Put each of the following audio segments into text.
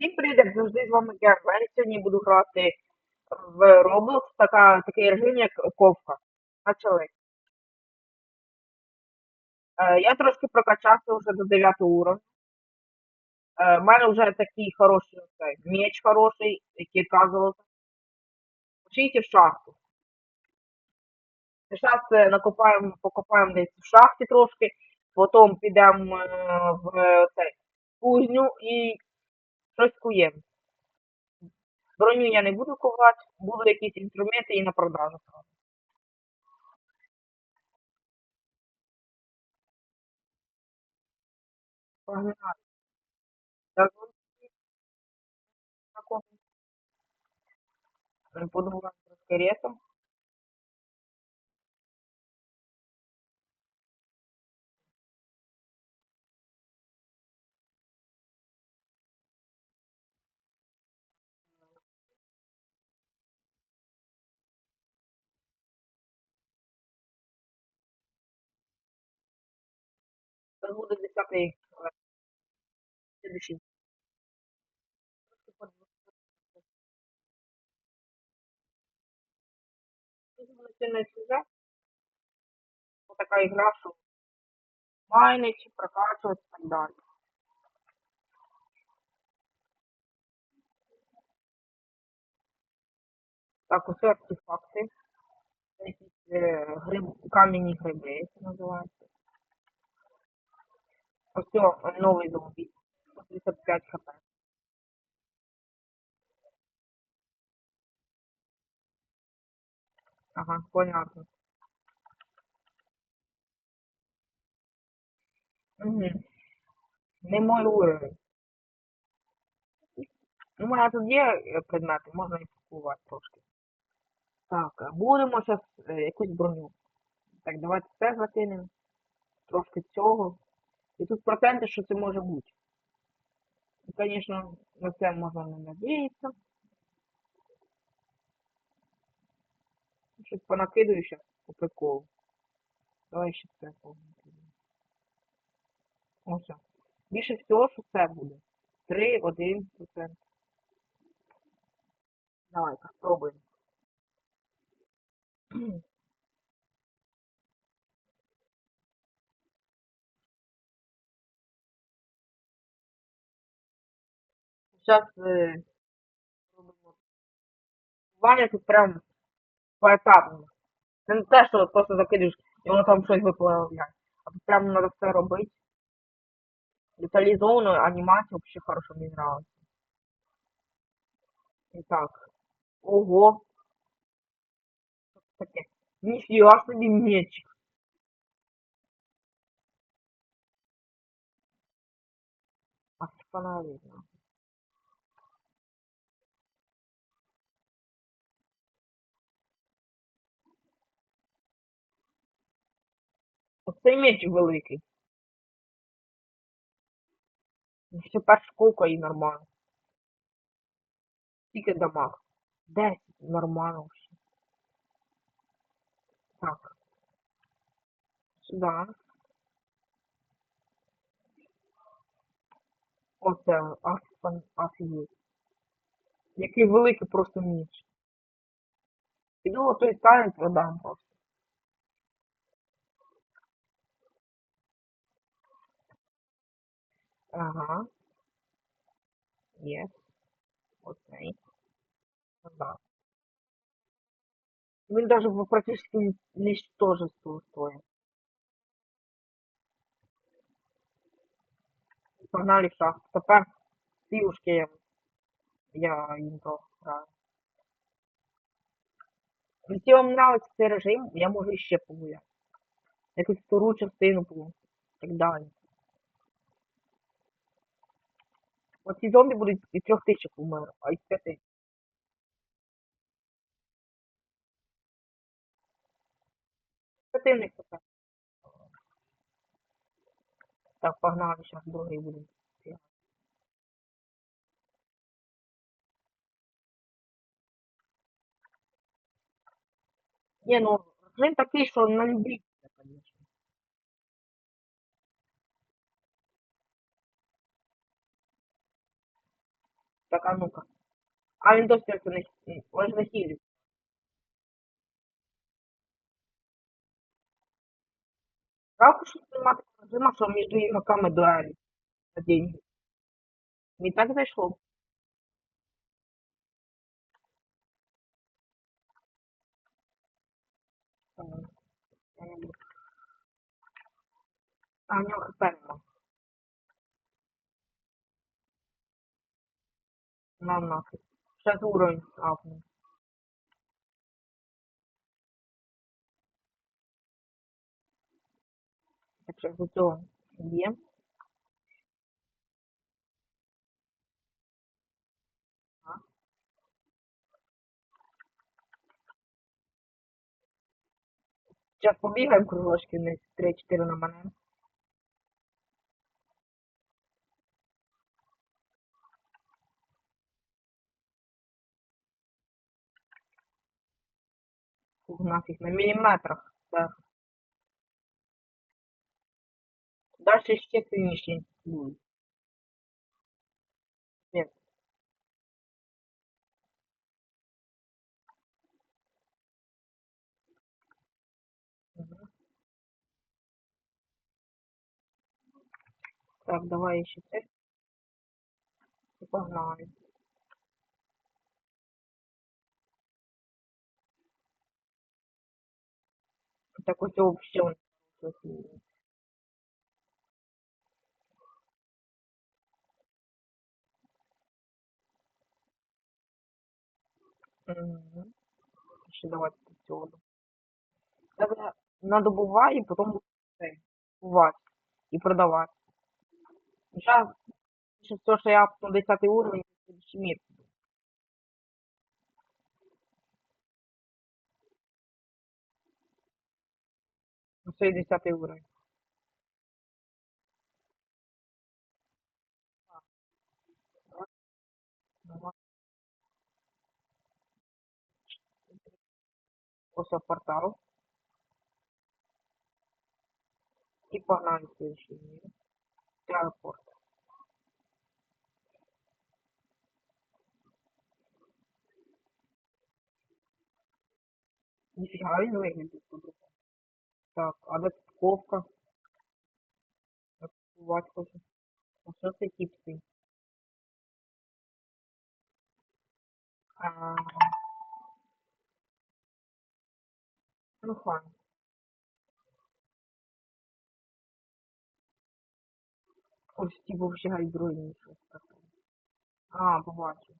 Всім привіт, як завжди з вами Гербен. Сьогодні буду грати в Roblox, така, такий режим, як ковка. Почали. Е, я трошки прокачався вже до 9 уровня. Е, мене вже такий хороший оцей, меч хороший, який золото. Вчите в шахту. Зараз е, накопаємо, покопаємо десь в шахті трошки, потім підемо е, в цей, кузню і щось куємо. Броню я не буду ковати, буду якісь інструменти і на продажу. Погнали. Так, ну, такого. Буде 10-й е, слідуючий. Це буде сильний сюжет. Ось така ігра, що майнить, прокачувати і так далі. Так, ось артефакти. Це якісь е, гриб, кам'яні гриби, це називається. Ось цього новий зомбі. 35 хп. Ага, понятно. Угу. Не мой уровень. Ну, у мене тут є е, предмети, можна і купувати трошки. Так, будемо зараз якусь броню. Так, давайте це закинемо. Трошки цього. І тут проценти, що це може бути. Звісно, на це можна не надіятися. Щось понакидаю зараз по приколу. Давай ще це понакидаю. Ось. Більше всього, що це буде. 3-1%. Давай-ка, спробуємо. Сейчас э, робимо. Ваня тут прям поетапно. Це не те, що просто закидуєш і воно там щось виплавляє. А тут прям треба все робити. Деталізовану анімацію взагалі хорошо мені нравится. І так. Ого. Що це таке? Ніфіга собі мечик. Остановить. Оцей меч великий. Ну, Ще перша колка і нормально. Скільки дамаг? 10 нормально вообще. Так. Сюда. Оце офігеть. Який великий просто меч. Іду отой ставить продам просто. Ага. Є. Оцей. Да. Він даже в- практически ничтожество стоит. Погнали в шахту. Тепер сівушки я, я їм трохи граю. Якщо вам нравиться цей режим, я можу іще погуляти. Якусь втору частину погуляти. Так далі. Оці зомбі будуть із трьох тисяч умеру, а із п'яти. Них тепер. Так, погнали, зараз другий будемо. Ні, ну, режим такий, що на любителя, Так, а ну-ка. А він досі це не ось не хілі. Жалко, що немає такого режиму, що між ігроками дуелі за деньги. Мені так зайшло. М, я не буду. А, у нього хп нема. На нафиг. Сейчас уровень апну. Так що до цього є. Сейчас побігаємо кружочки на 3-4 на мене. Фух, нафиг, на міліметрах. Так. Дальше ще сильніші будуть. Так, давай ще це. І погнали. Так ось вообще. Угу. Ще давайте до цього. Треба надобувати і потім це, купувати і продавати. Зараз все, що я на 10 уровень, це мір. Ну, це 10 уровень. Ага. Ось портал. І погнали в следующий мир. Телепорт. Ніфіга він виглядить по-другому. Так, а де тут ковка? Купувати хочу. А що це тіпси? А... Ну, файн. Ось ті вообще гайдроїні щось таке. А, побачив.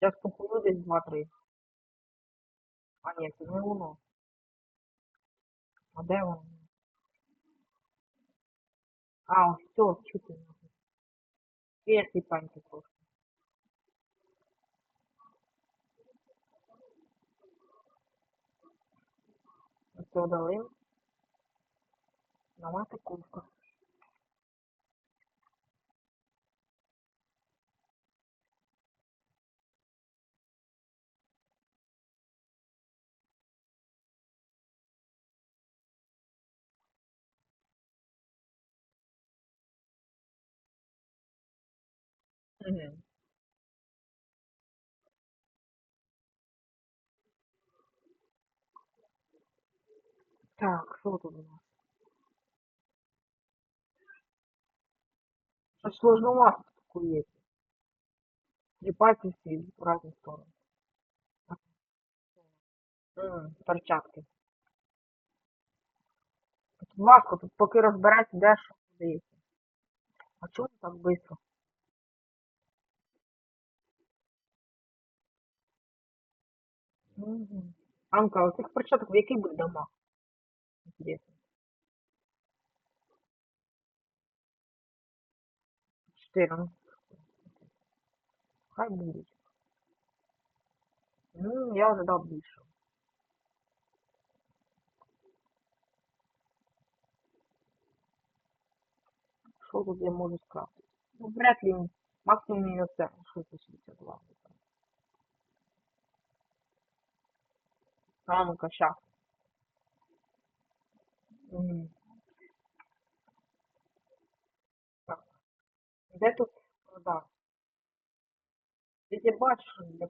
Зараз купую десь 2-3. А ні, це не воно. А де вона? А, ось все, чути. Перший паньки просто. Ось це удалим. Нова таковка. Так, що тут у нас? Щось сложновато такое. Три пальці всі в разні сторони. М, перчатки. Тут важко, тут поки розбереться, де що подається. А чому так швидко? Угу. Анка, а у цих перчаток в який буде дома? Інтересно. Чотири. ну. Хай будуть. Ну, я вже дав більше. Що тут я можу скрафтити? Ну, вряд ли максимум і оце. Що це 62? Щас. Угу. Так. Тут продав? Я бачу, що для.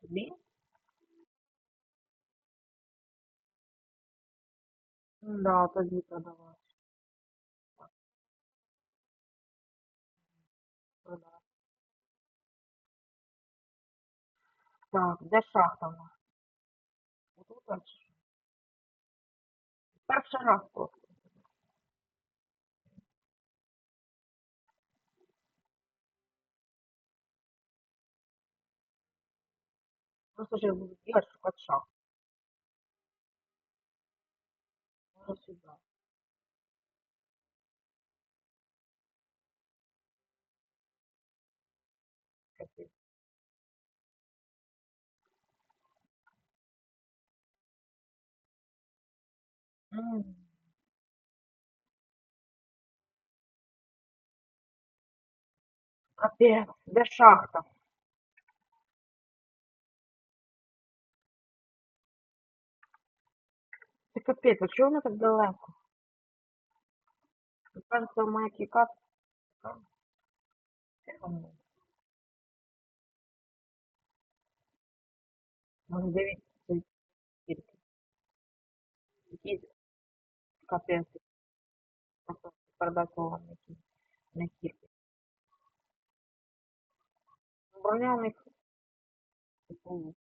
Тобі? Да, тоді продавати. Так, де шахта в нас? Отут дальше. Перший раз просто. Просто сейчас буду делать шукать шахту. Може сюди. М. Капець, де шахта? Це капець, а чого вона так далеко? Кажется, моя кіка. Тихо. Може це скільки. Якісь капець. Просто передати вам які не кілька. Броня у них типу.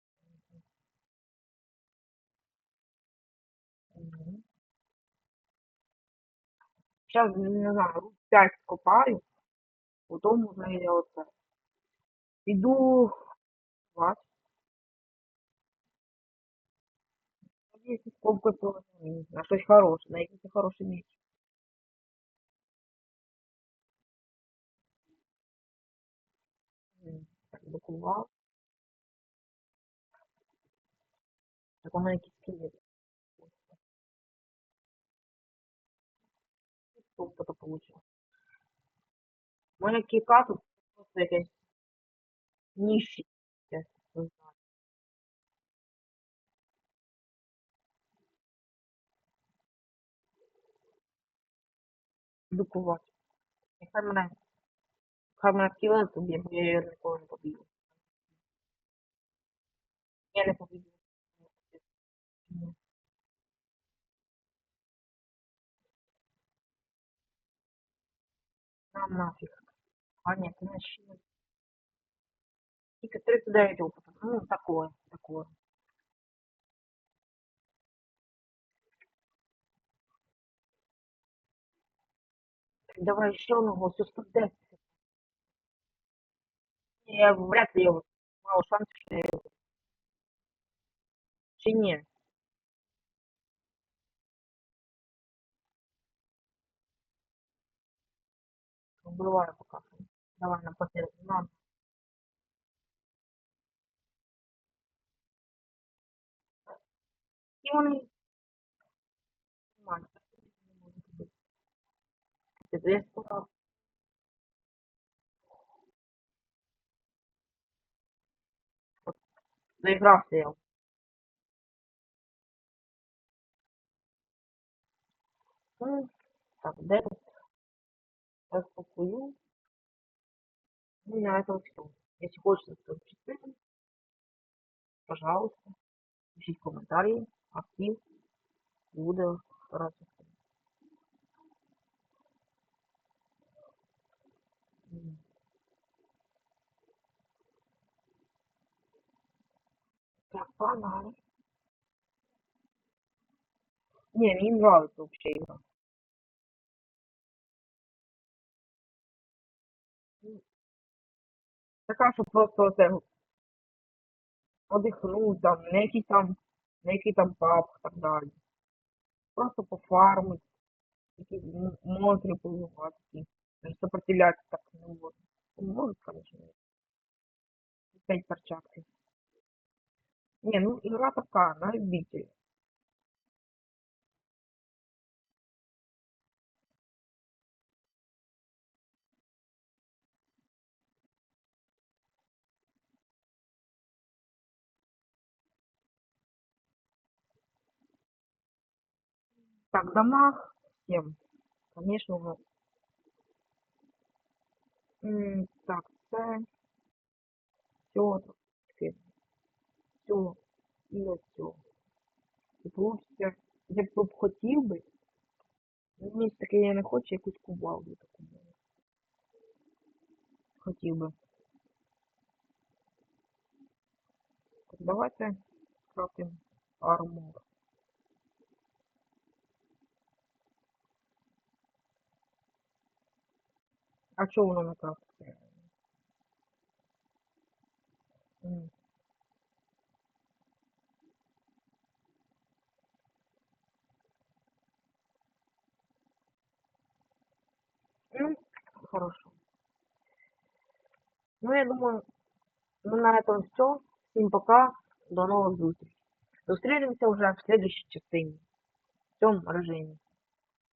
мгм. Сейчас, не знаю, рут 5 копаю, потім вже я оце. Іду вас. Якісь ковки повернені, на щось хороше, на меч. М, Так, докував. Так мене скелет. Ковка то получила. Моя кіка просто якась ніші. Докувати. Нехай мене, хай мене скелет поб'є, бо я її ніколи не поб'ю. Я не поб'ю. Ні. Нам нафіг. А ні, це не ще. Тільки 39 опиту. Ну, такое, такое. Давай еще одного, 110. Я вряд ли его мало шансов, что я его. Чи ні? Вбиваю пока. Давай. На. І вони нормально. Сказав. Заігрався я. Ну, так, де тут? Распакую. Ну, на этом все. Если хочется читать, пожалуйста, пишите комментарии, актив, буду стараться. Погнали. Не, мне нравится вообще игра. Така, що просто оце одихнуть там, не якийсь там, не який там паб і. Просто пофармить, якісь м- монстрів побивати, які ну, сопротивляться так не можуть. Ну, Можуть, конечно. Пять перчатки. Не, ну игра такая, на любителя. Так, дамаг всем. Конечно, уже М, Так, це все. Все. І цього. І получиться, я б хотів би, ну, мені таке я не хочу якусь кувалду таку. Хотів би. Давайте скрафтим армор. А чого воно не крафтиться? М. Ну, хорошо. Ну, я думаю, ну, на этом все. Всем пока. До новых встреч. Зустрінемося уже в следующей частине. В цьому режимі.